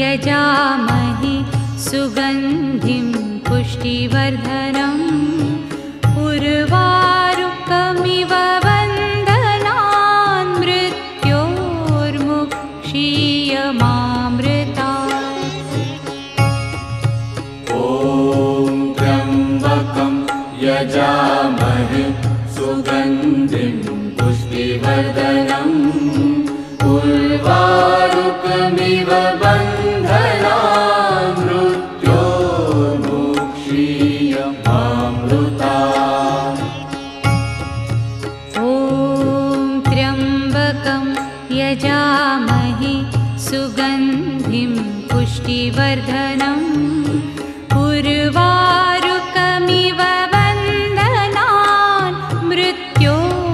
यजामहे सुगन्धिं पुष्टिवर्धनम्। उर्वारुकमिव वन्दनान् मृत्योर्मुक्षीयमामृता ॐ त्र्यम्बकं यजामहे सुगन्धिं पुष्टिवर्धनम्। उर्वारुकमिव ॐ त्र्यम्बकं यजामहि सुगन्धिं पुष्टिवर्धनम् पुर्वारुकमिव वन्दनान् मृत्योर्मुक्षीयमा